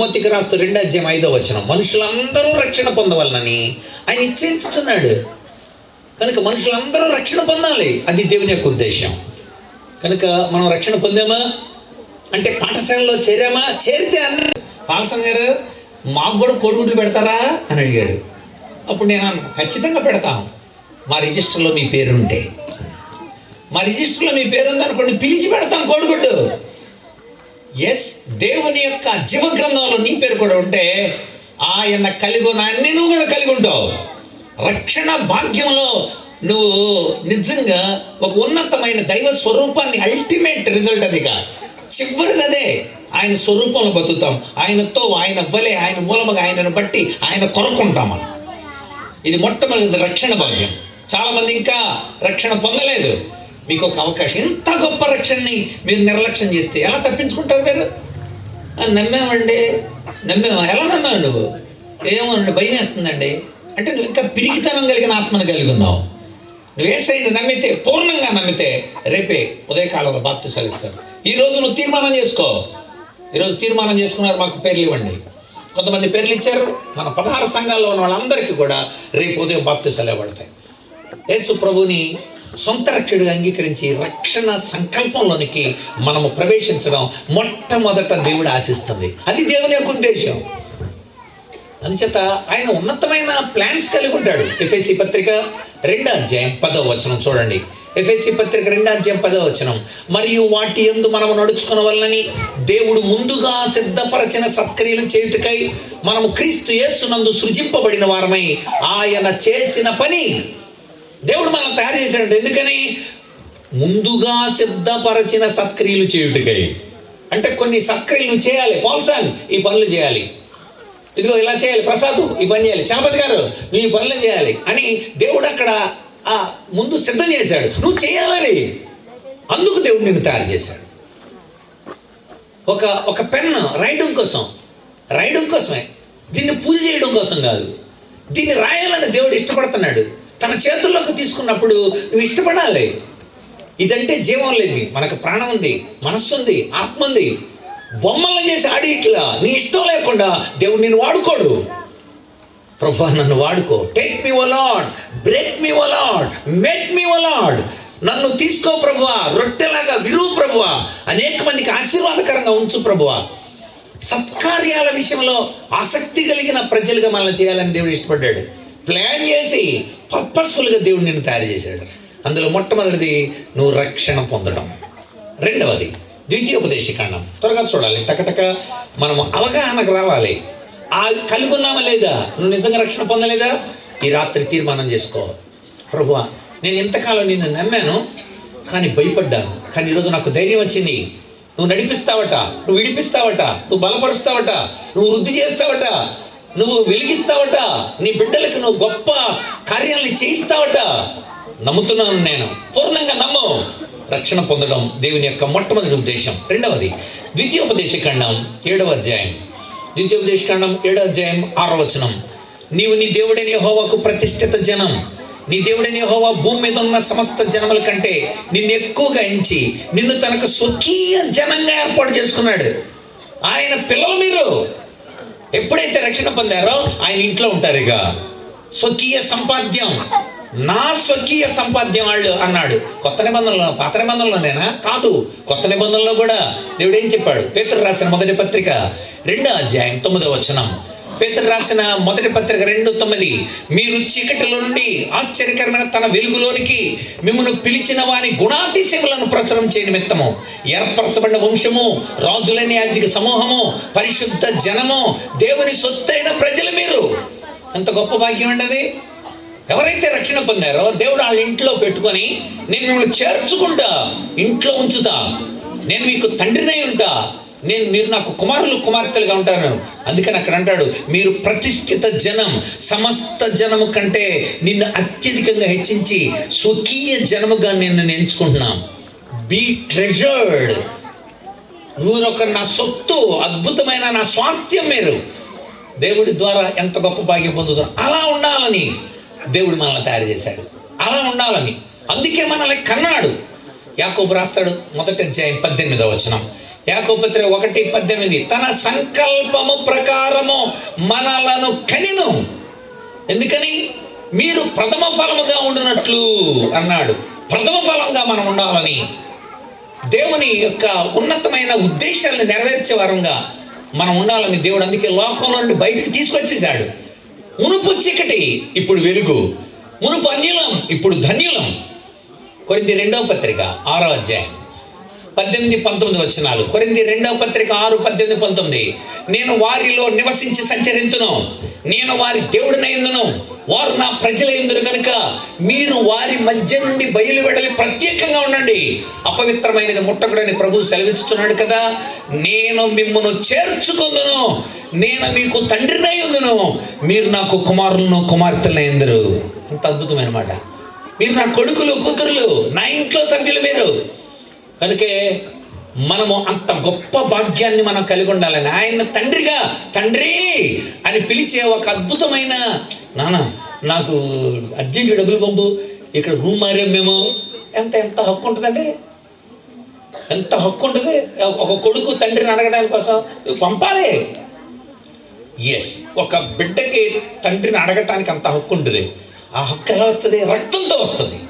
పౌలు తిమోతికి రాస్తూ రెండు అధ్యాయం ఐదో వచ్చిన మనుషులందరూ రక్షణ పొందవాలని ఆయన ఇచ్చేస్తున్నాడు కనుక మనుషులందరూ రక్షణ పొందాలి. అది దేవుని యొక్క ఉద్దేశం కనుక మనం రక్షణ పొందామా? అంటే పాఠశాలలో చేరామా? చేరితే అన్న పాఠశాల గారు మాకు కూడా కోడిగుడ్లు పెడతారా? అని అడిగాడు. అప్పుడు నేను ఖచ్చితంగా పెడతాం. మా రిజిస్టర్లో మీ పేరు ఉంటే మా రిజిస్టర్లో మీ పేరు ఉందనుకోండి పిలిచి పెడతాం కోడిగుడ్డు ఎస్ దేవుని యొక్క జీవ గ్రంథంలో నీ పేరు కూడా ఉంటే ఆయన కలిగి ఉన్న అన్ని నువ్వు కూడా కలిగి ఉంటావు. రక్షణ భాగ్యంలో నువ్వు నిజంగా ఒక ఉన్నతమైన దైవ స్వరూపాన్ని అల్టిమేట్ రిజల్ట్ అదిగా చివరిది అదే ఆయన స్వరూపంలో బతుకుతాం. ఆయనతో ఆయన వలె ఆయన మూలముగా ఆయనను బట్టి ఆయన కొరకుంటాం మనం. ఇది మొట్టమొదటి రక్షణ భాగ్యం. చాలామంది ఇంకా రక్షణ పొందలేదు. మీకు ఒక అవకాశం. ఇంత గొప్ప రక్షణని మీరు నిర్లక్ష్యం చేస్తే ఎలా తప్పించుకుంటారు మీరు? నమ్మామండి. నమ్మావా? ఎలా నమ్మావు నువ్వు? ఏమోనండి భయం వేస్తుందండి. అంటే నువ్వు ఇంకా పిరికితనం కలిగిన ఆత్మను కలిగి ఉన్నావు. నువ్వు ఏసైని నమ్మితే పూర్ణంగా నమ్మితే రేపే ఉదయకాలంలో బాప్తి సలిస్తారు ఈ రోజు నువ్వు తీర్మానం చేసుకో. ఈరోజు తీర్మానం చేసుకున్నారు మాకు పేర్లు ఇవ్వండి. కొంతమంది పేర్లు ఇచ్చారు. మన పదహారు సంఘాల్లో ఉన్న వాళ్ళందరికీ కూడా రేపు ఉదయం బాప్తి సెలవుపడతాయి యేసు ప్రభుని సొంత రక్షకుడిగా అంగీకరించి రక్షణ సంకల్పంలోనికి మనము ప్రవేశించడం మొట్టమొదట దేవుడు ఆశిస్తుంది. అది దేవుని యొక్క ఉద్దేశం. అందుచేత ఆయన ఉన్నతమైన ప్లాన్స్ కలిగి ఉంటాడు. ఎఫ్ఎస్సి పత్రిక రెండో అధ్యాయం పదో వచనం చూడండి. ఎఫ్ఎస్సి పత్రిక రెండో అధ్యాయం పదో వచనం. మరియు వాటి ఎందు మనము నడుచుకున్న వల్లని దేవుడు ముందుగా సిద్ధపరచిన సత్క్రియలు చేయుటకై మనము క్రీస్తు యేసునందు సృజింపబడిన వారమై ఆయన చేసిన పని దేవుడు మనం తయారు చేశాడు ఎందుకని? ముందుగా సిద్ధపరచిన సత్క్రియలు చేయుటకై. అంటే కొన్ని సత్క్రియలు చేయాలి పోల్సాన్ ఈ పనులు చేయాలి. ఇదిగో ఇలా చేయాలి ప్రసాద్ ఈ పని చేయాలి చలపతి గారు నువ్వు ఈ పనులు చేయాలి అని దేవుడు అక్కడ ఆ ముందు సిద్ధం చేశాడు. నువ్వు చేయాలని అందుకు దేవుడు నిన్ను తయారు చేశాడు. ఒక ఒక పెన్ రాయడం కోసం రాయడం కోసమే. దీన్ని పూజ చేయడం కోసం కాదు. దీన్ని రాయాలని దేవుడు ఇష్టపడుతున్నాడు. తన చేతుల్లోకి తీసుకున్నప్పుడు నువ్వు ఇష్టపడాలి. ఇదంటే జీవం లేదు మనకు ప్రాణం ఉంది మనస్సు ఉంది ఆత్మ ఉంది. బొమ్మలు చేసి ఆడి ఇట్లా. నీ ఇష్టం లేకుండా దేవుడు నేను వాడుకోడు. ప్రభు నన్ను వాడుకో. Take me O Lord break me O Lord make me O Lord నన్ను తీసుకో ప్రభువా రొట్టెలాగా విరువు ప్రభువా అనేక మందికి ఆశీర్వాదకరంగా ఉంచు ప్రభువా సత్కార్యాల విషయంలో ఆసక్తి కలిగిన ప్రజలుగా మనల్ని చేయాలని దేవుడు ఇష్టపడ్డాడు. ప్లాన్ చేసి పర్పస్ఫుల్గా దేవుడు నిన్ను తయారు చేశాడు. అందులో మొట్టమొదటిది నువ్వు రక్షణ పొందడం. రెండవది ద్వితీయోపదేశకాండం త్వరగా చూడాలి. టకటక మనం అవగాహనకు రావాలి. ఆ కలిగి ఉన్నామా లేదా? నువ్వు నిజంగా రక్షణ పొందలేదా? ఈ రాత్రి తీర్మానం చేసుకో. ప్రభువా నేను ఇంతకాలం నిన్ను నమ్మాను కానీ భయపడ్డాను. కానీ ఈరోజు నాకు ధైర్యం వచ్చింది. నువ్వు నడిపిస్తావట నువ్వు విడిపిస్తావట నువ్వు బలపరుస్తావట నువ్వు వృద్ధి చేస్తావట. నువ్వు వెలిగిస్తావట నీ బిడ్డలకు నువ్వు గొప్ప కార్యాలను చేయిస్తావట. నమ్ముతున్నాను నేను. పూర్ణంగా నమ్ము. రక్షణ పొందడం దేవుని యొక్క మొట్టమొదటి ఉద్దేశం. రెండవది ద్వితీయోపదేశ ఖండం ఏడవ అధ్యాయం. ద్వితీయోపదేశ ఖండం ఏడవ అధ్యాయం ఆరో వచనం. నీవు నీ దేవుడైన యహోవాకు ప్రతిష్ఠిత జనం. నీ దేవుడైన యహోవా భూమి మీద ఉన్న సమస్త జనముల కంటే నిన్ను ఎక్కువగా ఎంచి నిన్ను తనకు స్వకీయ జనంగా ఏర్పాటు చేసుకున్నాడు. ఆయన పిల్లలు మీరు. ఎప్పుడైతే రక్షణ పొందారో ఆయన ఇంట్లో ఉంటారు ఇక స్వకీయ సంపాద్యం. నా స్వకీయ సంపాద్యం వాళ్ళు అన్నాడు. కొత్త నిబంధనలో పాత నిబంధనలోనేనా? కాదు. కొత్త నిబంధనలో కూడా దేవుడు ఏం చెప్పాడు? పేతురు రాసిన మొదటి పత్రిక రెండో అధ్యాయం తొమ్మిదో వచనం. పేతురు రాసిన మొదటి పత్రిక రెండు తొమ్మిది మీరు చీకటిలో నుండి ఆశ్చర్యకరమైన తన వెలుగులోనికి మిమ్మల్ని పిలిచిన వారి గుణాతిశయములను ప్రచురం చేయని నిమిత్తము. ఏర్పరచబడిన వంశము రాజులని యాజిక సమూహము పరిశుద్ధ జనము దేవుని సొత్తైన ప్రజలు మీరు. ఎంత గొప్ప భాగ్యం అండి ఎవరైతే రక్షణ పొందారో దేవుడు వాళ్ళ ఇంట్లో పెట్టుకొని నేను మిమ్మల్ని చేర్చుకుంటా ఇంట్లో ఉంచుతా నేను మీకు తండ్రినై ఉంటా నేను మీరు నాకు కుమారులు కుమార్తెలుగా ఉంటారు అందుకని అక్కడ అంటాడు మీరు ప్రతిష్ఠిత జనం సమస్త జనము కంటే నిన్ను అత్యధికంగా హెచ్చించి స్వకీయ జనముగా నేను నిన్ను ఎంచుకుంటున్నాం. బీ ట్రెజర్డ్ మీరు ఒక నా సొత్తు అద్భుతమైన నా స్వాస్థ్యం మీరు. దేవుడి ద్వారా ఎంత గొప్ప భాగ్యం పొందుతారు అలా ఉండాలని దేవుడు మనల్ని తయారు చేశాడు. అలా ఉండాలని. అందుకే మనల్ని కన్నాడు. యాకోబు రాస్తాడు మొదటి అధ్యాయం పద్దెనిమిదవ వచనం. యాకోపత్రి ఒకటి పద్దెనిమిది తన సంకల్పము ప్రకారము మనలను కనిను. ఎందుకని? మీరు ప్రథమ ఫలముగా ఉండినట్లు అన్నాడు. ప్రథమ ఫలంగా మనం ఉండాలని. దేవుని యొక్క ఉన్నతమైన ఉద్దేశాలను నెరవేర్చే వారంగా మనం ఉండాలని దేవుడు అందుకే లోకంలో నుండి బయటికి తీసుకొచ్చేసాడు మునుపు చీకటి ఇప్పుడు వెలుగు. మునుపు అన్యులం ఇప్పుడు ధన్యులం. కొరింది రెండవ పత్రిక ఆరో అధ్యాయం. పద్దెనిమిది పంతొమ్మిది వచ్చినాలు కొరింది రెండవ పత్రిక ఆరు పద్దెనిమిది పంతొమ్మిది. నేను వారిలో నివసించి సంచరింతును. నేను వారి దేవుడినైందును వారు నా ప్రజలైందును కనుక మీరు వారి మధ్య నుండి బయలు వెడలి ప్రత్యేకంగా ఉండండి. అపవిత్రమైనది ముట్టకుడని ప్రభువు సెలవిస్తున్నాడు కదా. నేను మిమ్మను చేర్చుకుందును. నేను మీకు తండ్రినై ఉందును. మీరు నాకు కుమారులను కుమార్తెలైందరు అంత అద్భుతమైన మాట. మీరు నా కొడుకులు కూతురులు నా ఇంట్లో సభ్యులు మీరు. కనుకే మనము అంత గొప్ప భాగ్యాన్ని మనం కలిగి ఉండాలని. ఆయన తండ్రిగా తండ్రి అని పిలిచే ఒక అద్భుతమైన నాన్న నాకు అర్జెంట్ డబ్బులు పంపు. ఇక్కడ రూమ్ మారాం మేము. ఎంత ఎంత హక్కు ఉంటుందండి? ఎంత హక్కు ఉంటుంది? ఒక కొడుకు తండ్రిని అడగడానికి కోసం పంపాలి. ఎస్ ఒక బిడ్డకి తండ్రిని అడగటానికి అంత హక్కు ఉంటుంది. ఆ హక్కు ఎలా వస్తుంది? రక్తంతో వస్తుంది.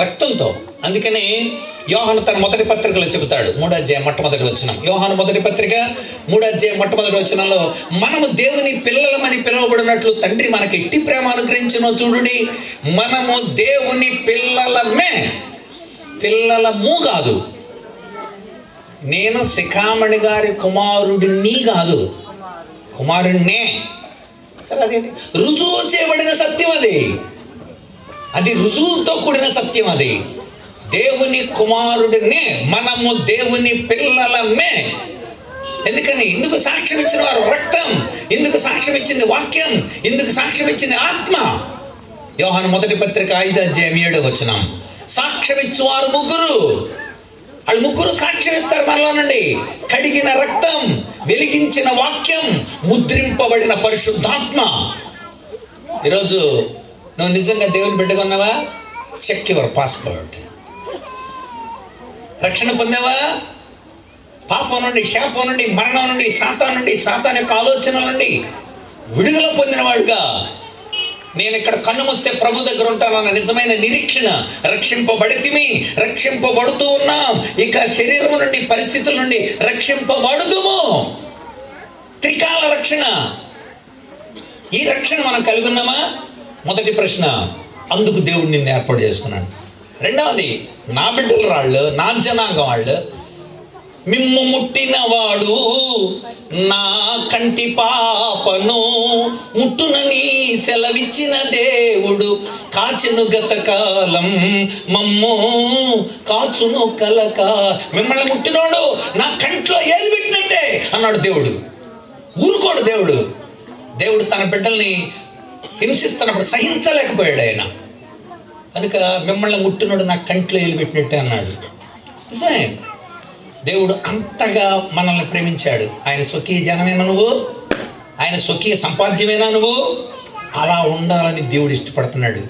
రక్తంతో. అందుకనే యోహాను తన మొదటి పత్రికలో చెబుతాడు మూడాధ్యాయ మొట్టమొదటి వచనం. యోహాను మొదటి పత్రిక మూడాధ్యాయ మొట్టమొదటి వచనంలో మనము దేవుని పిల్లలమని పిలువబడినట్లు తండ్రి మనకి ఎట్టి ప్రేమ అనుగ్రహించిన చూడుడి మనము దేవుని పిల్లలమే. పిల్లలము కాదు. నేను శిఖామణి గారి కుమారుడిని కాదు. కుమారుణ్ణే. సరే అదే రుజువు చేయబడిన సత్యం అది. అది రుజువుతో కూడిన సత్యం అది. దేవుని కుమారుడినే మనము దేవుని పిల్లలమే. ఎందుకని? ఇందుకు సాక్ష్యం ఇచ్చిన వారు రక్తం ఇందుకు సాక్ష్యం ఇచ్చింది వాక్యం ఇందుకు సాక్ష్యం ఇచ్చింది ఆత్మ. యోహాను మొదటి పత్రిక ఐదు అధ్యాయం ఏడు వచ్చినాం సాక్ష్యమిచ్చివారు ముగ్గురు. వాళ్ళు ముగ్గురు సాక్ష్యం ఇస్తారు మనలో నుండి. కడిగిన రక్తం వెలిగించిన వాక్యం ముద్రింపబడిన పరిశుద్ధాత్మ. ఈరోజు నువ్వు నిజంగా దేవుని బిడ్డగా ఉన్నావా? చెక్ యువర్ పాస్పోర్ట్ రక్షణ పొందావా? పాపం నుండి శాపం నుండి మరణం నుండి సాతా నుండి సాతాన్ యొక్క ఆలోచనల నుండి విడుదల పొందినవాడుగా నేను ఇక్కడ కన్ను మూస్తే ప్రభు దగ్గర ఉంటానన్న నిజమైన నిరీక్షణ రక్షింపబడితిమి రక్షింపబడుతూ ఉన్నాం. ఇక శరీరం నుండి పరిస్థితుల నుండి రక్షింపబడుదుము. త్రికాల రక్షణ. ఈ రక్షణ మనం కలిగి ఉన్నామా? మొదటి ప్రశ్న అందుకు దేవుడు నిన్ను ఏర్పాటు చేసుకున్నాడు రెండవది నా బిడ్డల రాళ్ళు నా జనాంగం వాళ్ళు. మిమ్ము ముట్టినవాడు నా కంటి పాపను ముట్టునని సెలవిచ్చిన దేవుడు. కాచెను గతకాలం మమ్ము కాచును కలక. మిమ్మల్ని ముట్టినోడు నా కంట్లో ఏలు పెట్టినట్టే అన్నాడు దేవుడు. ఊరుకోడు దేవుడు. దేవుడు తన బిడ్డల్ని హింసిస్తున్నప్పుడు సహించలేకపోయాడు ఆయన. కనుక మిమ్మల్ని ముట్టినోడు నా కంట్లో ఏలు అన్నాడు. నిజమే. దేవుడు అంతగా మనల్ని ప్రేమించాడు. ఆయన స్వకీయ జనమేనా నువ్వు? ఆయన స్వకీయ సంపాద్యమేనా నువ్వు? అలా ఉండాలని దేవుడు ఇష్టపడుతున్నాడు.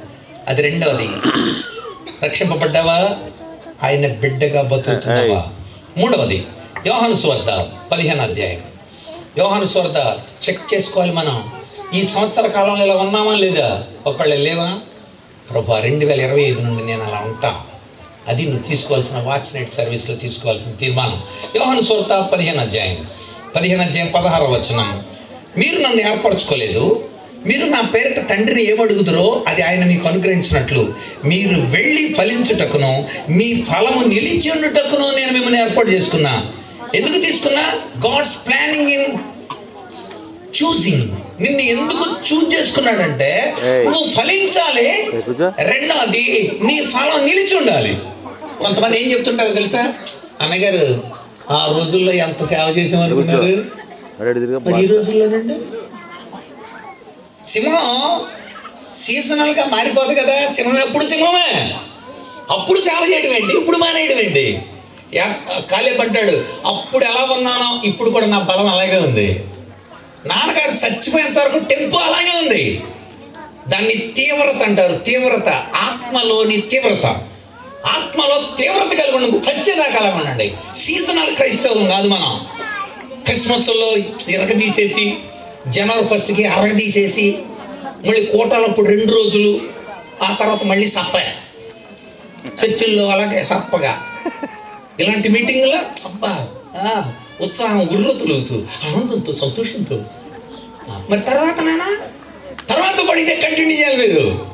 అది రెండవది. రక్షింపబడ్డావా? ఆయన బిడ్డగా బతుకుతున్నావా? మూడవది. యోహాను స్వర్ధ పదిహేను అధ్యాయం. యోహాను స్వర్ధ చెక్ చేసుకోవాలి మనం. ఈ సంవత్సర కాలంలో ఇలా ఉన్నామా లేదా? ఒకళ్ళు లేవా? ప్రభా రెండు వేల ఇరవై ఐదు నుండి నేను అలా ఉంటా. అది నువ్వు తీసుకోవాల్సిన వాచ్ నైట్ సర్వీస్లో తీసుకోవాల్సిన తీర్మానం. యోహన్ స్వార్థ పదిహేను అధ్యాయం. పదిహేను అధ్యాయం పదహారవ వచనం. మీరు నన్ను ఏర్పరచుకోలేదు. మీరు నా పేరిట తండ్రిని ఏమడుగుదరో అది ఆయన మీకు అనుగ్రహించినట్లు. మీరు వెళ్ళి ఫలించుటకును మీ ఫలము నిలిచి ఉండుటకును నేను మిమ్మల్ని ఏర్పాటు చేసుకున్నా. ఎందుకు తీసుకున్నా? గాడ్స్ ప్లానింగ్ ఇన్ చూసింగ్ నిన్ను ఎందుకు చూజ్ చేసుకున్నాడంటే. నువ్వు ఫలించాలి. రెండోది నీ ఫలం నిలిచి ఉండాలి కొంతమంది ఏం చెప్తుంటారు తెలుసా? అన్నగారు ఆ రోజుల్లో ఎంత సేవ చేసామనుకున్నారు మరి ఈ రోజుల్లోనండి? సింహం సీజనల్గా మారిపోదు కదా. సింహం ఎప్పుడు సింహమే? అప్పుడు సేవ చేయడం ఏంటి? ఇప్పుడు మానేయడం ఏంటి? యా- కాలేపడ్డాడు అప్పుడు ఎలా ఉన్నానో ఇప్పుడు కూడా నా బలం అలాగే ఉంది. నాన్నగారు చచ్చిపోయేంత వరకు టెంపు అలాగే ఉంది. దాన్ని తీవ్రత అంటారు. తీవ్రత. ఆత్మలోని తీవ్రత. ఆత్మలో తీవ్రత కలిగి ఉండదు చచ్చేదాకా అలా ఉండండి. సీజనల్ క్రైస్తవం కాదు మనం. క్రిస్మస్లో ఇరగ తీసేసి జనవరి ఫస్ట్కి అరగ తీసేసి మళ్ళీ కోటాలప్పుడు రెండు రోజులు ఆ తర్వాత మళ్ళీ సప్ప. చర్చిల్లో అలాగే సప్పగా. ఇలాంటి మీటింగ్లో అబ్బా ఉత్సాహం ఉర్రతులుగుతూ ఆనందంతో సంతోషంతో. మరి తర్వాత నానా? తర్వాత పడితే కంటిన్యూ చేయాలి మీరు.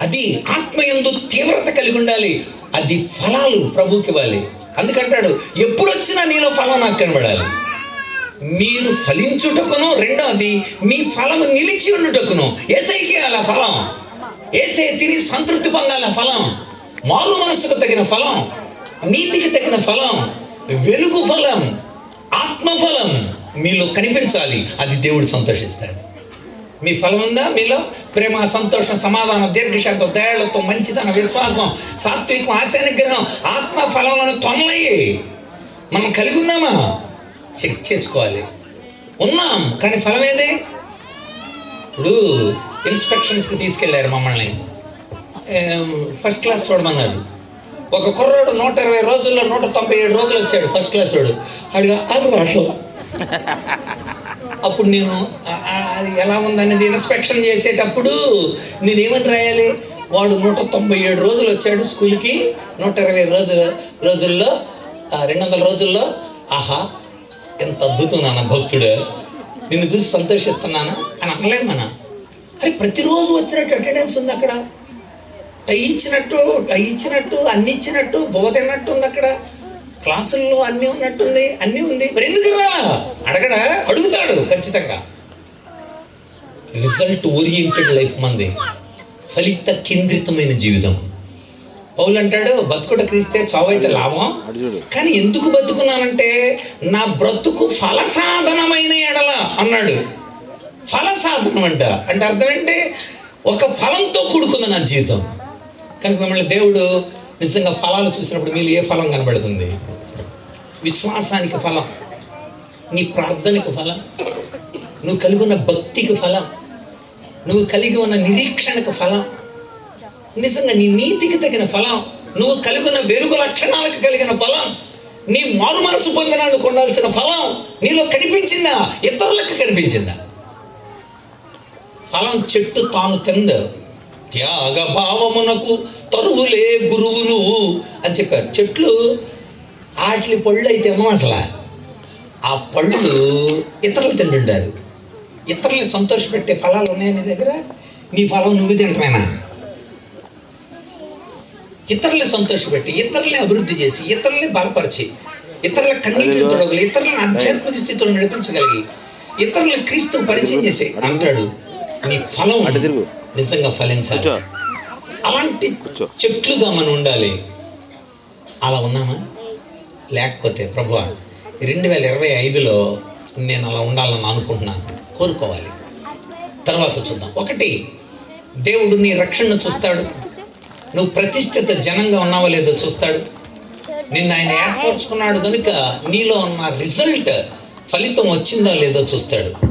అది ఆత్మయందు తీవ్రత కలిగి ఉండాలి. అది ఫలాలు ప్రభుకి ఇవ్వాలి. అందుకంటాడు ఎప్పుడు వచ్చినా నీలో ఫలం నాకు కనబడాలి. మీరు ఫలించుటకును రెండవది మీ ఫలం నిలిచి ఉండుటకును. ఏసైకి అలా ఫలం. ఏసై తిని సంతృప్తి పొందాల ఫలం? మారు మనసుకు తగిన ఫలం. నీతికి తగిన ఫలం. వెలుగు ఫలం. ఆత్మ ఫలం మీలో కనిపించాలి అది దేవుడు సంతోషిస్తాడు. మీ ఫలం ఉందా మీలో? ప్రేమ సంతోషం సమాధానం దీర్ఘశాంతం దయాళతో మంచితనం విశ్వాసం సాత్వికం ఆశానిగ్రహం ఆత్మ ఫలములను తొనలయ్యి మనం కలిగి ఉన్నామా చెక్ చేసుకోవాలి. ఉన్నాం కానీ ఫలం ఏది? ఇప్పుడు ఇన్స్పెక్షన్స్కి తీసుకెళ్ళారు మమ్మల్ని. ఫస్ట్ క్లాస్ చూడమన్నారు. ఒక కుర్రోడు నూట ఇరవై రోజుల్లో నూట తొంభై ఏడు రోజులు వచ్చాడు ఫస్ట్ క్లాస్ వాడు. అడిగా అది రాష్ట్రం అప్పుడు నేను అది ఎలా ఉందనేది ఇన్స్పెక్షన్ చేసేటప్పుడు నేను ఏమని రాయాలి? వాడు నూట తొంభై ఏడు రోజులు వచ్చాడు స్కూల్కి నూట ఇరవై రోజుల రోజుల్లో ఆ, రెండు వందల రోజుల్లో. ఆహా ఎంత అద్భుతం నాన్న భక్తుడు. నిన్ను చూసి సంతోషిస్తున్నాను? అని అనలేదు మన అరే ప్రతిరోజు వచ్చినట్టు అటెండెన్స్ ఉంది అక్కడ. ఇచ్చినట్టు ఇచ్చినట్టు అన్ని ఇచ్చినట్టు బోధ ఉంది అక్కడ. క్లాసుల్లో అన్నీ ఉన్నట్టుంది అన్నీ ఉంది. మరి ఎందుకు రాలా అడగడా? అడుగుతాడు ఖచ్చితంగా. రిజల్ట్ ఓరియంటెడ్ లైఫ్ మంది. ఫలిత కేంద్రితమైన జీవితం. పౌలు అంటాడు బతుకుట క్రీస్తే చావైతే లాభం. కానీ ఎందుకు బతుకున్నానంటే నా బ్రతుకు ఫలసాధనమైన ఎడల అన్నాడు. ఫలసాధనం అంట. అంటే అర్థం ఏంటి? ఒక ఫలంతో కూడుకుంది నా జీవితం. కనుక మిమ్మల్ని దేవుడు నిజంగా ఫలాలు చూసినప్పుడు మీరు ఏ ఫలం కనబడుతుంది? విశ్వాసానికి ఫలం. నీ ప్రార్థనకు ఫలం. నువ్వు కలిగి ఉన్న భక్తికి ఫలం. నువ్వు కలిగి ఉన్న నిరీక్షణకు ఫలం. నిజంగా నీ నీతికి తగిన ఫలం. నువ్వు కలిగి ఉన్న వెలుగు లక్షణాలకు కలిగిన ఫలం. నీ మారు మనసు పొందడానికి ఉండాల్సిన ఫలం నీలో కనిపించిందా? ఇతరులకు కనిపించిందా? ఫలం చెట్టు తాను తిందో. త్యాగ భావమునకు తరువులే గురువులు అని చెప్పారు. చెట్లు ఆటలి పళ్ళు అయితే అసలు? ఆ పళ్ళు ఇతరులు తింటుంటారు ఇతరుల్ని సంతోషపెట్టే ఫలాలు ఉన్నాయి నీ దగ్గర? నీ ఫలం నువ్వు తింటమేనా ఇతరుల్ని సంతోషపెట్టి ఇతరుల్ని అభివృద్ధి చేసి ఇతరుల్ని బలపరిచి ఇతరుల కన్నీళ్ళు తొడగలి ఇతరులను ఆధ్యాత్మిక స్థితిలో నడిపించగలిగి ఇతరులను క్రీస్తు పరిచయం చేసి అంటాడు. నీ ఫలం. నిజంగా ఫలించాలి. అలాంటి. చెట్లుగా మనం ఉండాలి. అలా ఉన్నామా? లేకపోతే ప్రభు రెండు వేల ఇరవై ఐదులో నేను అలా ఉండాలని అనుకుంటున్నాను. కోరుకోవాలి. తర్వాత చూద్దాం. ఒకటి దేవుడు నీ రక్షణను చూస్తాడు. నువ్వు ప్రతిష్ఠిత జనంగా ఉన్నావో లేదో చూస్తాడు. నిన్ను ఆయన ఏర్పరచుకున్నాడు కనుక నీలో ఉన్న రిజల్ట్ ఫలితం వచ్చిందో లేదో చూస్తాడు.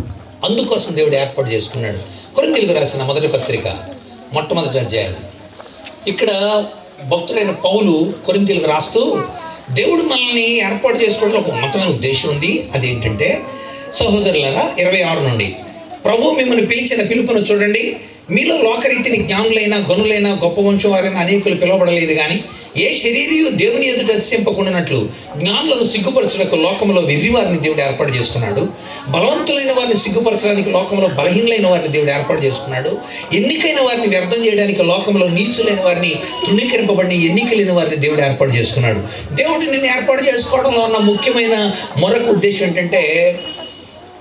అందుకోసం దేవుడు ఏర్పాటు చేసుకున్నాడు. కొరింతలకు రాసిన మొదటి పత్రిక మొట్టమొదటి అధ్యాయం. ఇక్కడ భక్తులైన పౌలు కొరింతలకు రాస్తూ దేవుడు మనల్ని ఏర్పాటు చేసుకోవడంలో ఒక మతమైన ఉద్దేశం ఉంది. అదేంటంటే సహోదరులారా ఇరవై ఆరు నుండి. ప్రభు మిమ్మల్ని పిలిచిన పిలుపును చూడండి. మీలో లోకరీతిని జ్ఞానులైన గనులైన గొప్ప వంశం వారైన అనేకులు పిలువబడలేదు కానీ ఏ శరీరయు దేవుని ఎదుట అతిశింపకుండానట్లు జ్ఞానులను సిగ్గుపరచుటకు లోకంలో వెర్రివారిని దేవుడు ఏర్పాటు చేసుకున్నాడు. బలవంతులైన వారిని సిగ్గుపరచడానికి లోకంలో బలహీనలైన వారిని దేవుడు ఏర్పాటు చేసుకున్నాడు. ఎన్నికైన వారిని వ్యర్థం చేయడానికి లోకంలో నీచులైన వారిని తృణీకరింపబడిన ఎన్నికలైన వారిని దేవుడు ఏర్పాటు చేసుకున్నాడు. దేవుడు నిన్ను ఏర్పాటు చేసుకోవడంలో ఉన్న ముఖ్యమైన మరొక ఉద్దేశం ఏంటంటే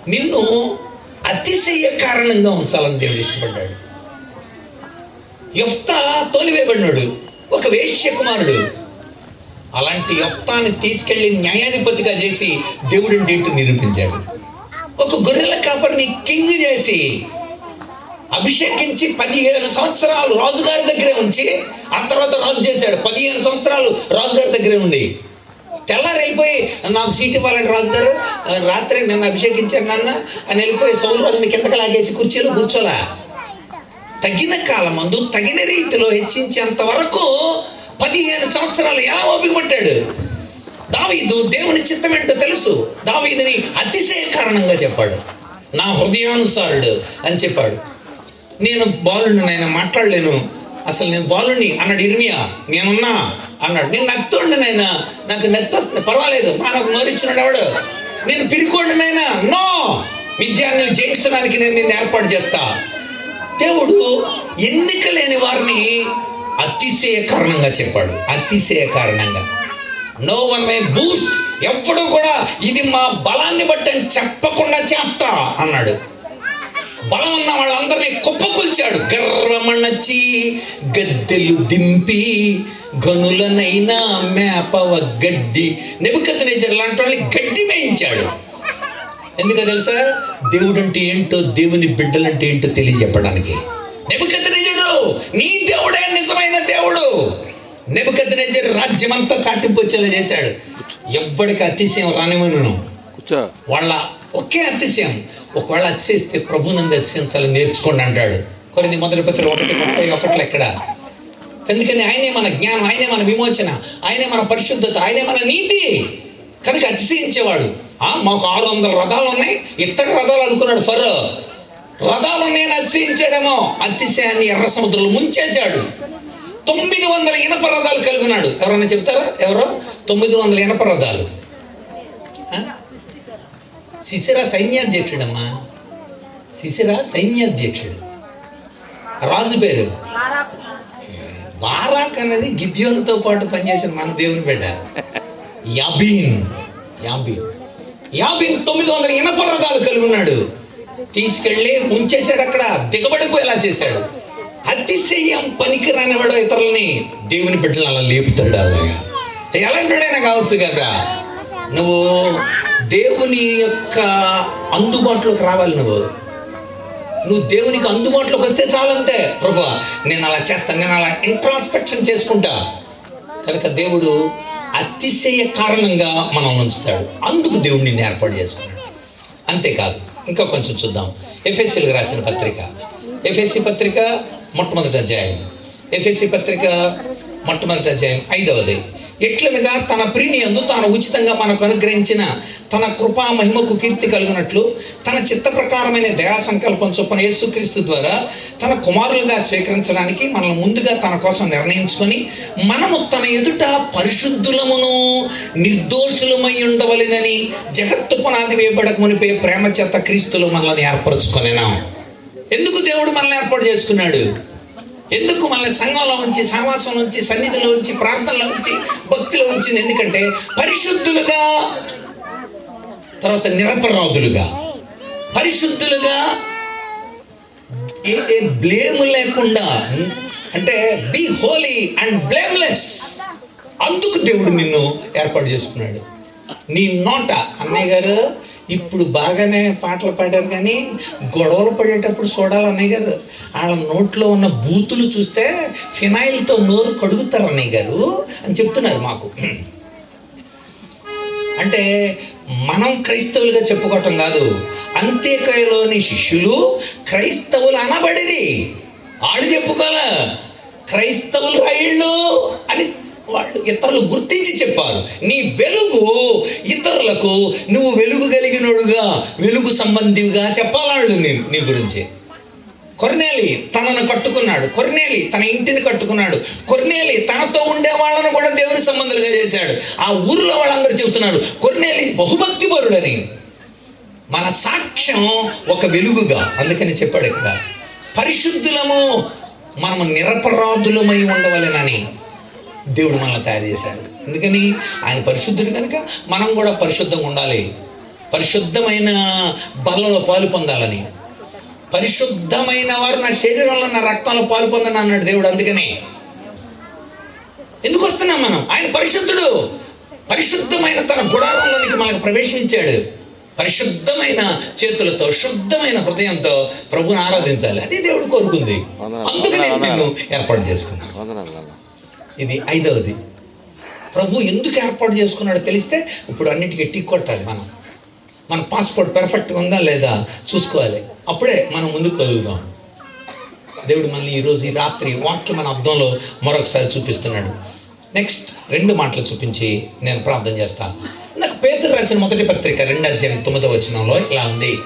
నిన్ను అతిశయ కారణంగా ఉంచాలని దేవుడు ఇష్టపడ్డాడు. యొఫ్తా తోలివేయబడినాడు. ఒక వేశ్య కుమారుడు. అలాంటి యొక్తాన్ని తీసుకెళ్ళి న్యాయాధిపతిగా చేసి దేవుడి ఏంటో నిరూపించాడు. ఒక గొర్రెల కాపరిని కింగ్ చేసి అభిషేకించి పదిహేను సంవత్సరాలు రాజుగారి దగ్గరే ఉంచి ఆ తర్వాత రాజు చేశాడు. పదిహేను సంవత్సరాలు రాజుగారి దగ్గరే ఉండి. తెల్లారి నాకు సీటు ఇవ్వాలంటే రాజుగారు. రాత్రి నన్ను అభిషేకించాను నాన్న. అని వెళ్ళిపోయి సౌలు రాజుని కిందకి లాగేసి కుర్చీలో కూర్చోలా. తగిన కాలమందు తగిన రీతిలో హెచ్చించేంత వరకు పదిహేను సంవత్సరాలు ఎలా ఓపిక దావీదు దేవుని చిత్తం ఏంటో తెలుసు. దావీదుని అతిశయ కారణంగా చెప్పాడు. నా హృదయానుసారుడు అని చెప్పాడు. నేను బాలుని నేను మాట్లాడలేను. అసలు నేను బాలుని అన్నాడు ఇర్మియా నేనున్నా అన్నాడు. నేను నత్తుండి నాయన. నాకు నెత్తి వస్తుంది పర్వాలేదు. మా నాకు నోరిచ్చినాడు ఎవడు? నేను పిరికోండి నాయన. నో! విద్యాన్ని జయించడానికి నేను నిన్ను ఏర్పాటు చేస్తా. దేవుడు ఎన్నిక లేని వారిని అతిశయ కారణంగా చెప్పాడు. అతిశయ కారణంగా నో వన్ మై బూస్ట్ ఎప్పుడు కూడా ఇది మా బలాన్ని బట్టి అని చెప్పకుండా చేస్తా అన్నాడు. బలం ఉన్న వాళ్ళందరినీ కుప్పకొల్చాడు. గర్రమణచి గద్దెలు దింపి గనులనైనా మేపవ గడ్డి నెబుకద్నేజర్ లాంటి వాళ్ళని గడ్డి వేయించాడు ఎందుకో తెలుసా? దేవుడు అంటే ఏంటో దేవుని బిడ్డలంటే ఏంటో తెలియజెప్పడానికి. నెబుకద్నేజరు నీ దేవుడే నిజమైన దేవుడు. నెబుకద్నేజర్ రాజ్యం అంతా చాటింపు వచ్చేలా చేశాడు. ఎవ్వడికి అతిశయం కూర్చో. వాళ్ళ ఒకే అతిశయం ఒకవేళ అతిశయిస్తే ప్రభునంది అతిశయించాలని నేర్చుకోండి అంటాడు. కొన్ని మొదటి పత్రిక ఒకటి ముప్పై ఒకటిలో ఎక్కడ ఎందుకని? ఆయనే మన జ్ఞానం ఆయనే మన విమోచన ఆయనే మన పరిశుద్ధత ఆయనే మన నీతి. కనుక అతిశయించేవాడు ఆ మాకు ఆరు వందల రథాలు ఉన్నాయి ఇత్తడి రథాలు అనుకున్నాడు ఫరో. రథాలు ఉన్నాయని అతిశయించాడేమో అతిశయాన్ని ఎర్ర సముద్రంలో ముంచేశాడు. తొమ్మిది వందల ఇనప రథాలు కలిగినాడు. ఎవరన్నా చెప్తారా? ఎవరో? తొమ్మిది వందల ఇనప రథాలు? శిశిర సైన్యాధ్యక్షుడమ్మా. శిశిర సైన్యాధ్యక్షుడు. రాజు పేరు. వారాక్. అనేది గిద్యోన్తో పాటు పనిచేసిన మన దేవుని బిడ్డ. యాబీన్. యాబీన్. యాబీన్ తొమ్మిది వందల ఇనప రథాలు కలిగి ఉన్నాడు. తీసుకెళ్ళి ఉంచేశాడు అక్కడ దిగబడిపోయేలా చేశాడు. అతిశయం పనికిరానివాడు ఇతరులని దేవుని బిడ్డలు అలా లేపుతాడు అలాగా. ఎలాంటివాడైనా కావచ్చు కదా. నువ్వు దేవుని యొక్క అందుబాటులోకి రావాలి నువ్వు. నువ్వు దేవునికి అందుబాటులోకి వస్తే చాలంతే ప్రభా నేను అలా చేస్తాను నేను అలా ఇంట్రాస్పెక్షన్ చేసుకుంటా. కనుక దేవుడు అతిశయ కారణంగా మనం ఉంచుతాడు. అందుకు దేవుడు నిన్ను ఏర్పాటు చేసుకున్నాడు అంతేకాదు ఇంకా కొంచెం చూద్దాం. ఎఫ్ఎస్సీలకు రాసిన పత్రిక. ఎఫ్ఎస్సి పత్రిక మొట్టమొదటి అధ్యాయం. ఎఫ్ఎస్సి పత్రిక మొట్టమొదటి అధ్యాయం ఐదవది. ఎట్లనగా తన ప్రిని తాను ఉచితంగా మనకు అనుగ్రహించిన తన కృపా మహిమకు కీర్తి కలిగినట్లు తన చిత్త ప్రకారమైన దయా సంకల్పం చొప్పున యేసుక్రీస్తు ద్వారా తన కుమారులుగా స్వీకరించడానికి మనల్ని ముందుగా తన కోసం నిర్ణయించుకొని మనము తన ఎదుట పరిశుద్ధులమును నిర్దోషులమై ఉండవలెనని జగత్తు పునాది వేయబడక మునిపే ప్రేమ చేత క్రీస్తులు మనల్ని ఏర్పరచుకొనినాం. ఎందుకు దేవుడు మనల్ని ఏర్పాటు చేసుకున్నాడు? ఎందుకు మళ్ళీ సంఘంలో ఉంచి సహవాసంలో ఉంచి సన్నిధిలో ఉంచి ప్రార్థనలో ఉంచి భక్తిలో ఉంచింది ఎందుకంటే పరిశుద్ధులుగా తర్వాత నిరపరాధులుగా. పరిశుద్ధులుగా ఏ ఏ బ్లేమ్ లేకుండా అంటే బి హోలీ అండ్ బ్లేమ్లెస్ అందుకు దేవుడు నిన్ను ఏర్పాటు చేసుకున్నాడు. నీ నోట అన్నయ్య గారు ఇప్పుడు బాగానే పాటలు పాడారు కానీ గొడవలు పడేటప్పుడు చూడాలి అన్నయ్య గారు వాళ్ళ నోట్లో ఉన్న బూతులు చూస్తే ఫినాయిల్తో నోరు కడుగుతారు అన్నయ్య గారు అని చెప్తున్నారు మాకు. అంటే మనం క్రైస్తవులుగా చెప్పుకోవటం కాదు అంత్యకాయలోని శిష్యులు క్రైస్తవులు అనబడిది వాళ్ళు చెప్పుకోవాలా? క్రైస్తవులు రైళ్ళు అని వాళ్ళు ఇతరులు గుర్తించి చెప్పారు నీ వెలుగు ఇతరులకు నువ్వు వెలుగు కలిగినోడుగా వెలుగు సంబంధిగా చెప్పాలాడు నేను నీ గురించి. కొర్నేలి తనను కట్టుకున్నాడు. కొర్నేలి తన ఇంటిని కట్టుకున్నాడు. కొర్నేలి తనతో ఉండే వాళ్ళను కూడా దేవుని సంబంధులుగా చేశాడు. ఆ ఊర్లో వాళ్ళందరూ చెబుతున్నారు కొర్నేలి బహుభక్తి పరుడని మన సాక్ష్యం ఒక వెలుగుగా. అందుకని చెప్పాడు ఇక్కడ. పరిశుద్ధులము మనము నిరపరాధులమై ఉండవలెనని. దేవుడు మనల్ని తయారు చేశాడు. ఎందుకని ఆయన పరిశుద్ధుడు కనుక మనం కూడా పరిశుద్ధంగా ఉండాలి. పరిశుద్ధమైన బలలో పాలు పొందాలని. పరిశుద్ధమైన వారు నా శరీరంలో నా రక్తంలో పాలు పొందని అన్నాడు దేవుడు అందుకని. ఎందుకు వస్తున్నాం మనం? ఆయన పరిశుద్ధుడు. పరిశుద్ధమైన తన గుడారంలోనికి మనకు ప్రవేశించాడు. పరిశుద్ధమైన చేతులతో శుద్ధమైన హృదయంతో ప్రభుని ఆరాధించాలి. అది దేవుడు కోరుకుంది. అందుకని నేను ఏర్పాటు చేసుకున్నాను ఇది ఐదవది. ప్రభు ఎందుకు ఏర్పాటు చేసుకున్నాడో తెలిస్తే ఇప్పుడు అన్నిటికీ టిక్ కొట్టాలి మనం. మన పాస్పోర్ట్ పెర్ఫెక్ట్గా ఉందా లేదా చూసుకోవాలి. అప్పుడే మనం ముందుకు కదులుదాం. దేవుడు మళ్ళీ ఈరోజు ఈ రాత్రి వాక్యం మన అర్థంలో మరొకసారి చూపిస్తున్నాడు. నెక్స్ట్ రెండు మాటలు చూపించి నేను ప్రార్థన చేస్తాను నాకు పేదలు రాసిన మొదటి పత్రిక రెండు అధ్యాయం తొమ్మిదో వచనంలో ఇలా ఉంది.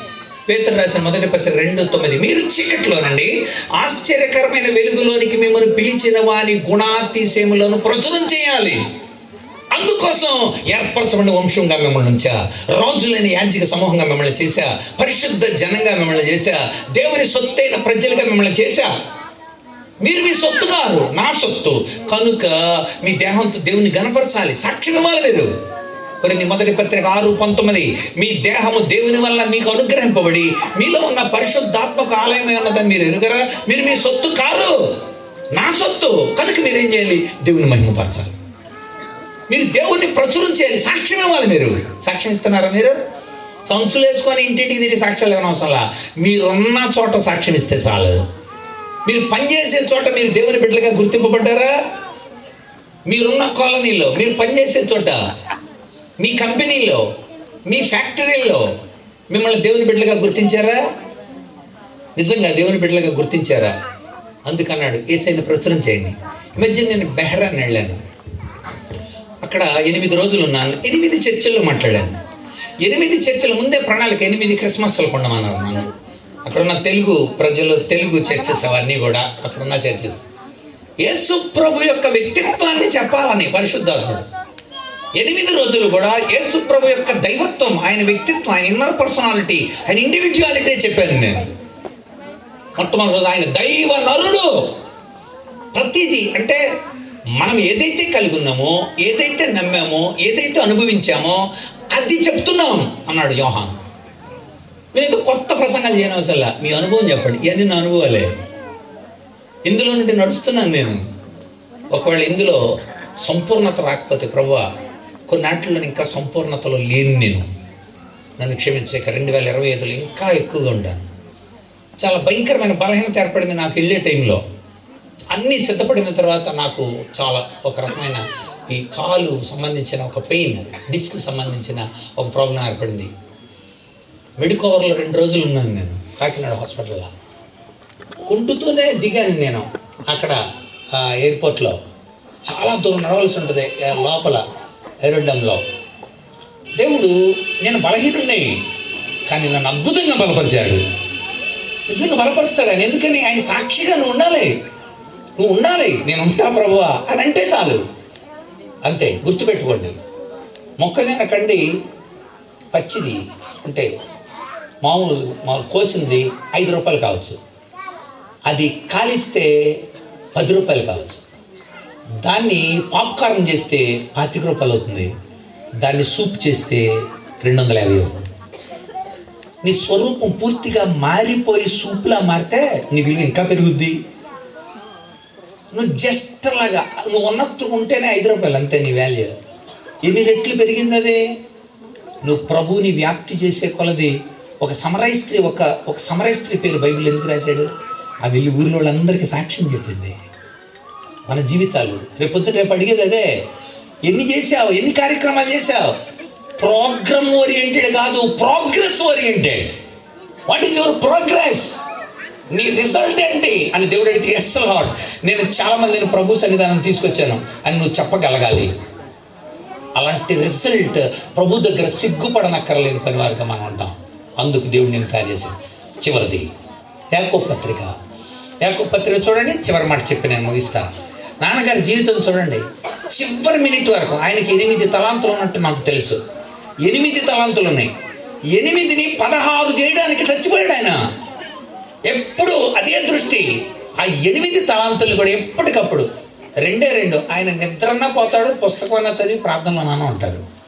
పేతురు రాసిన మొదటి పత్రిక రెండు తొమ్మిది. మీరు చీకట్లోనండి ఆశ్చర్యకరమైన వెలుగులోనికి మిమ్మల్ని పిలిచిన వారి గుణాతిశయములను ప్రచురం చేయాలి. అందుకోసం ఏర్పరచబడిన వంశంగా మిమ్మల్ని ఉంచా. రాజులైన యాంచిక సమూహంగా మిమ్మల్ని చేశా. పరిశుద్ధ జనంగా మిమ్మల్ని చేశా. దేవుని సొత్తైన ప్రజలుగా మిమ్మల్ని చేశా. మీరు మీ సొత్తు కారు నా సొత్తు. కనుక మీ దేహంతో దేవుని గనపరచాలి సాక్షి ఇవ్వాలి మీరు. కొన్ని మొదటి పత్రిక ఆరు పంతొమ్మిది. మీ దేహము దేవుని వల్ల మీకు అనుగ్రహింపబడి మీలో ఉన్న పరిశుద్ధాత్మక ఆలయమే ఉన్నదని మీరు ఎరుగరా? మీరు మీ సొత్తు కారు నా సొత్తు. కనుక మీరేం చేయాలి? దేవుని మహిమపరచాలి. మీరు దేవుణ్ణి ప్రచురం చేయాలి. సాక్ష్యం ఇవ్వాలి మీరు. సాక్ష్యం ఇస్తున్నారా మీరు? సంచులు వేసుకొని ఇంటింటికి తిరిగి సాక్ష్యాలు ఇవ్వడం అవసరంలా మీరున్న చోట సాక్ష్యం ఇస్తే చాలు. మీరు పనిచేసే చోట మీరు దేవుని బిడ్డలుగా గుర్తింపబడ్డారా? మీరున్న కాలనీలో మీరు పనిచేసే చోట మీ కంపెనీలో మీ ఫ్యాక్టరీలో మిమ్మల్ని దేవుని బిడ్డలుగా గుర్తించారా? నిజంగా దేవుని బిడ్డలుగా గుర్తించారా? అందుకన్నాడు ఏసైనా ప్రచురం చేయండి. ఇమేజిన్ మధ్య నేను బెహ్రాన్ వెళ్ళాను. అక్కడ ఎనిమిది రోజులు ఉన్నాను. ఎనిమిది చర్చల్లో మాట్లాడాను. ఎనిమిది చర్చల ముందే ప్రణాళిక ఎనిమిది క్రిస్మస్లు కొండమన్నారు నన్ను అక్కడ ఉన్న తెలుగు ప్రజలు తెలుగు చర్చెస్ అవన్నీ కూడా అక్కడున్న చర్చెస్. యేసు ప్రభు యొక్క వ్యక్తిత్వాన్ని చెప్పాలని పరిశుద్ధాత్ముడు. ఎనిమిది రోజులు కూడా యేసు ప్రభు యొక్క దైవత్వం ఆయన వ్యక్తిత్వం ఆయన ఇన్నర్ పర్సనాలిటీ ఆయన ఇండివిజువాలిటీ చెప్పాను నేను. మొట్టమొదటి ఆయన దైవ నరుడు. ప్రతిదీ అంటే మనం ఏదైతే కలిగి ఉన్నామో ఏదైతే నమ్మామో ఏదైతే అనుభవించామో అది చెప్తున్నాం అన్నాడు యోహాన్. మీరు ఏదో కొత్త ప్రసంగాలు చేయని అవసరం మీ అనుభవం చెప్పండి. ఇవన్నీ నా అనుభవాలే. ఇందులో నుండి నడుస్తున్నాను నేను. ఒకవేళ ఇందులో సంపూర్ణత రాకపోతే ప్రభు కొన్నాటిలో ఇంకా సంపూర్ణతలో లేను నేను. నన్ను క్షమించాక రెండు వేల ఇరవై ఐదులో ఇంకా ఎక్కువగా ఉండాను. చాలా భయంకరమైన బలహీనత ఏర్పడింది నాకు వెళ్ళే టైంలో. అన్నీ సిద్ధపడిన తర్వాత నాకు చాలా ఒక రకమైన ఈ కాలు సంబంధించిన ఒక పెయిన్ డిస్క్ సంబంధించిన ఒక ప్రాబ్లం ఏర్పడింది. మెడికోవర్లో రెండు రోజులు ఉన్నాను నేను కాకినాడ హాస్పిటల్లో. కుంటుతూనే దిగాను నేను అక్కడ ఎయిర్పోర్ట్లో. చాలా దూరం నడవలసి ఉంటుంది లోపల. ఏరోడ్డంలో దేవుడు నేను బలహీనుడిని కానీ నన్ను అద్భుతంగా బలపరిచాడు. నిజంగా బలపరుస్తాడు ఆయన. ఎందుకని? ఆయన సాక్షిగా నువ్వు ఉండాలి. నువ్వు ఉండాలి. నేను ఉంటా ప్రభువా అని అంటే చాలు. అంతే గుర్తుపెట్టుకోండి. మొక్కజొన్న కండి పచ్చిది అంటే మామూలు మా కోసింది ఐదు రూపాయలు కావచ్చు. అది కాలిస్తే పది రూపాయలు కావచ్చు. దాన్ని పాప్కార్న్ చేస్తే పాతిక రూపాయలు అవుతుంది. దాన్ని సూప్ చేస్తే రెండు వందల యాభై అవుతుంది. నీ స్వరూపం పూర్తిగా మారిపోయి సూప్లా మారితే నీ విలువ ఇంకా పెరుగుద్ది. నువ్వు జస్ట్ లాగా నువ్వు ఉన్నట్టు ఉంటేనే ఐదు రూపాయలు అంతే నీ వాల్యూ ఎన్ని రెట్లు పెరిగింది అది? నువ్వు ప్రభువుని వ్యాప్తి చేసే కొలది ఒక సమరైస్త్రి ఒక ఒక సమరైస్త్రి పేరు బైబిల్ ఎందుకు రాశాడు? ఆ వెళ్ళి ఊరిలో వాళ్ళందరికీ సాక్ష్యం చెప్పింది. మన జీవితాలు. రేపొద్దు రేపు అడిగేది అదే. ఎన్ని చేసావు ఎన్ని కార్యక్రమాలు చేసావు ప్రోగ్రామ్ ఓరియంటెడ్ కాదు progress oriented. What is your progress? నీ రిజల్ట్ ఏంటి? అని దేవుడు అడిగితే ఎస్ లాడ్ oh నేను చాలా మందిని ప్రభు సన్నిధానం తీసుకొచ్చాను. అని నువ్వు చెప్పగలగాలి. అలాంటి రిజల్ట్ ప్రభు దగ్గర సిగ్గుపడనక్కర్లేని పనివారిగా మనం ఉంటాం. అందుకు దేవుడు నేను తయారు చేశాను. చివరిది యాకో పత్రిక. యాకో పత్రిక చూడండి చివరి మాట చెప్పి నేను ముగిస్తాను నాన్నగారి జీవితం చూడండి. చివరి మినిట్ వరకు ఆయనకి ఎనిమిది తలాంతులు ఉన్నట్టు నాకు తెలుసు. ఎనిమిది తలాంతులు ఉన్నాయి. ఎనిమిదిని పదహారు చేయడానికి చచ్చిపోయాడు ఆయన. ఎప్పుడు అదే దృష్టి. ఆ ఎనిమిది తలాంతులు కూడా ఎప్పటికప్పుడు రెండే రెండు. ఆయన నిద్రన్నా పోతాడు పుస్తకమన్నా చదివి ప్రార్థనలోనన్నా ఉంటాడు.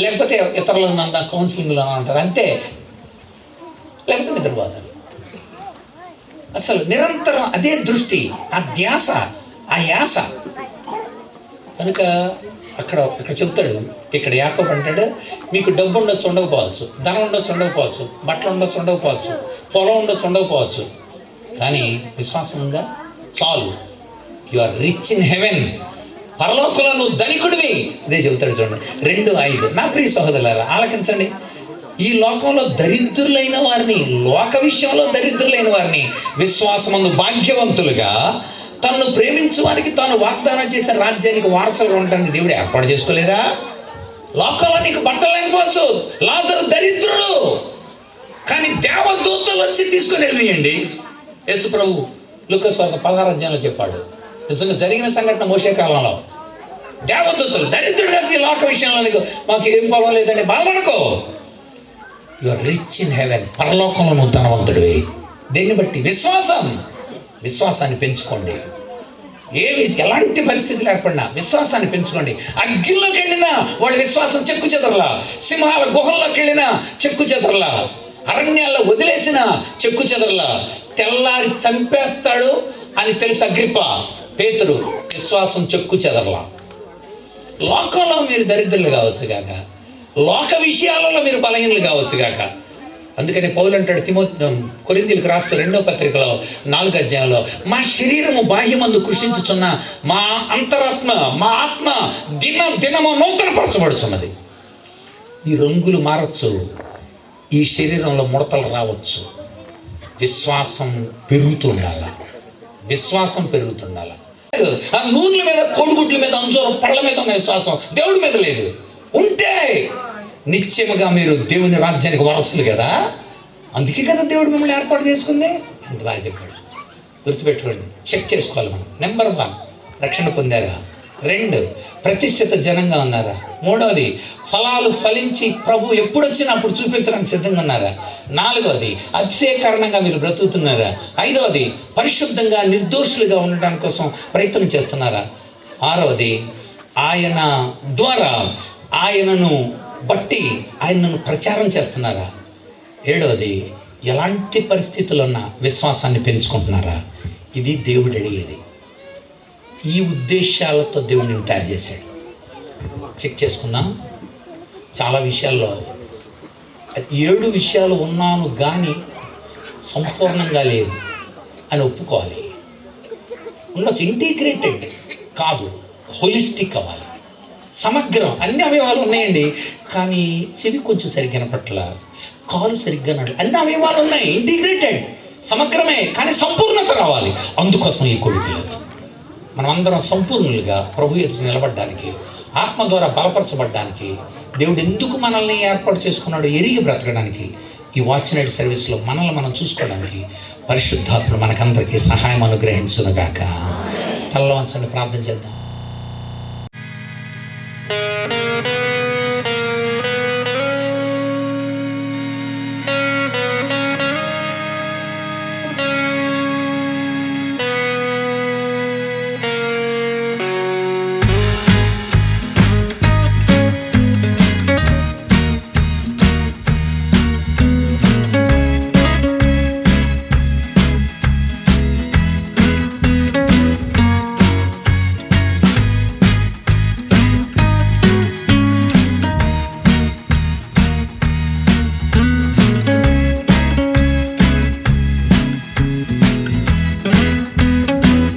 లేకపోతే ఇతరులన్నా కౌన్సిలింగ్లోనా ఉంటారు అంతే. లేకపోతే నిద్రపోతాడు. అసలు నిరంతరం అదే దృష్టి ఆ ధ్యాస. ఆ యాస. కనుక అక్కడ ఇక్కడ చెప్తాడు ఇక్కడ యాకబ్ అంటాడు మీకు డబ్బు ఉండొచ్చు ఉండకపోవచ్చు ధనం ఉండొచ్చు ఉండకపోవచ్చు బట్టలు ఉండొచ్చు ఉండకపోవచ్చు పొలం ఉండొచ్చు ఉండకపోవచ్చు. కానీ విశ్వాసం ఉందా? చాలు. You are rich in heaven పరలోకంలో నువ్వు ధనికుడివి. ఇదే చెబుతాడు చూడండి. రెండు ఐదు. నా ప్రియ సహోదరులారా ఆలకించండి. ఈ లోకంలో దరిద్రులైన వారిని లోక విషయంలో దరిద్రులైన వారిని విశ్వాసమందు భాగ్యవంతులుగా తనను ప్రేమించు వారికి తాను వాగ్దానం చేసిన రాజ్యానికి వారసులు ఉండడానికి దేవుడు ఏర్పాటు చేసుకోలేదా? లోకంలో నీకు బట్టలు లేకపోవచ్చు. లాజరు దరిద్రుడు. కానీ దేవదూతలు వచ్చి తీసుకుని వెళ్ళియండి. యేసు ప్రభు లుకస్వార్త పదహారు చెప్పాడు. నిజంగా జరిగిన సంఘటన మోసే కాలంలో. దేవదూతలు దరిద్రుడు ఈ లోక విషయంలో నీకు మాకు ఏం పొలం లేదండి బాధపడకో. You are rich in heaven పరలోకంలో నువ్వు ధనవంతుడివి. దేన్ని బట్టి? విశ్వాసం. విశ్వాసాన్ని పెంచుకోండి. ఏమి ఎలాంటి పరిస్థితి ఏర్పడినా విశ్వాసాన్ని పెంచుకోండి. అగ్గిలోకి వెళ్ళినా వాడి విశ్వాసం చెక్కు చెదరలా. సింహాల గుహల్లోకి వెళ్ళినా చెక్కు చెదరలా. అరణ్యాల్లో వదిలేసిన చెక్కు చెదరలా. తెల్లారి చంపేస్తాడు అని తెలుసు అగ్రిప పేతుడు విశ్వాసం చెక్కు చెదరలా. లోకంలో మీరు దరిద్రులు కావచ్చు కాక లోక విషయాలలో మీరు బలహీనలు కావచ్చు కాక అందుకని పౌలు అంటాడు తిమో కొరిందీలకు రాస్తూ రెండో పత్రికలో నాలుగు అధ్యాయంలో మా శరీరము బాహ్యమందు కృషించుచున్న మా అంతరాత్మ మా ఆత్మ దినం దినము నూతనపరచబడుచున్నది. ఈ రంగులు మారచ్చు. ఈ శరీరంలో ముడతలు రావచ్చు. విశ్వాసం పెరుగుతుండాల విశ్వాసం పెరుగుతుండాల. ఆ నూనెల మీద కోడిగుడ్ల మీద అంజూరం పళ్ళ మీద ఉన్న విశ్వాసం దేవుడి మీద లేదు. ఉంటే నిశ్చయముగా మీరు దేవుని రాజ్యానికి వారసులు కదా? అందుకే కదా దేవుడు మిమ్మల్ని ఏర్పాటు చేసుకుంది. ఎంత బాగా చెప్పాడు. గుర్తుపెట్టుకోండి. చెక్ చేసుకోవాలి మనం. నెంబర్ వన్ రక్షణ పొందారా? రెండు ప్రతిష్ఠిత జనంగా ఉన్నారా? మూడవది ఫలాలు ఫలించి ప్రభు ఎప్పుడొచ్చినా అప్పుడు చూపించడానికి సిద్ధంగా ఉన్నారా? నాలుగవది అతిశయ కారణంగా మీరు బ్రతుకుతున్నారా? ఐదవది పరిశుద్ధంగా నిర్దోషులుగా ఉండటం కోసం ప్రయత్నం చేస్తున్నారా? ఆరవది ఆయన ద్వారా ఆయనను బట్టి ఆయన నన్ను ప్రచారం చేస్తున్నారా? ఏడవది ఎలాంటి పరిస్థితులున్నా విశ్వాసాన్ని పెంచుకుంటున్నారా? ఇది దేవుడు అడిగేది. ఈ ఉద్దేశాలతో దేవుడిని తయారు చేశాడు. చెక్ చేసుకున్నాం చాలా విషయాల్లో ఏడు విషయాలు ఉన్నాను కానీ సంపూర్ణంగా లేదు అని ఒప్పుకోవాలి. ఉండొచ్చు ఇంటిగ్రేటెడ్ కాదు హోలిస్టిక్ అవ్వాలి. సమగ్రం. అన్ని అవయవాలు ఉన్నాయండి. కానీ చెవి కొంచెం సరిగ్గా పట్ల కాలు సరిగ్గా నడు అన్ని అవయవాలు ఉన్నాయి. ఇంటిగ్రేటెడ్ సమగ్రమే. కానీ సంపూర్ణత రావాలి. అందుకోసం ఈ కొడుకులు. మనం అందరం సంపూర్ణులుగా ప్రభు ఎదురు నిలబడడానికి ఆత్మ ద్వారా బలపరచబడడానికి దేవుడు ఎందుకు మనల్ని ఏర్పాటు చేసుకున్నాడో ఎరిగి బ్రతకడానికి ఈ వాచ్ నైట్ సర్వీస్లో మనల్ని మనం చూసుకోవడానికి పరిశుద్ధాత్మ మనకందరికీ సహాయం అనుగ్రహించునుగాక. తల్లవంచండి ప్రార్థన చేద్దాం.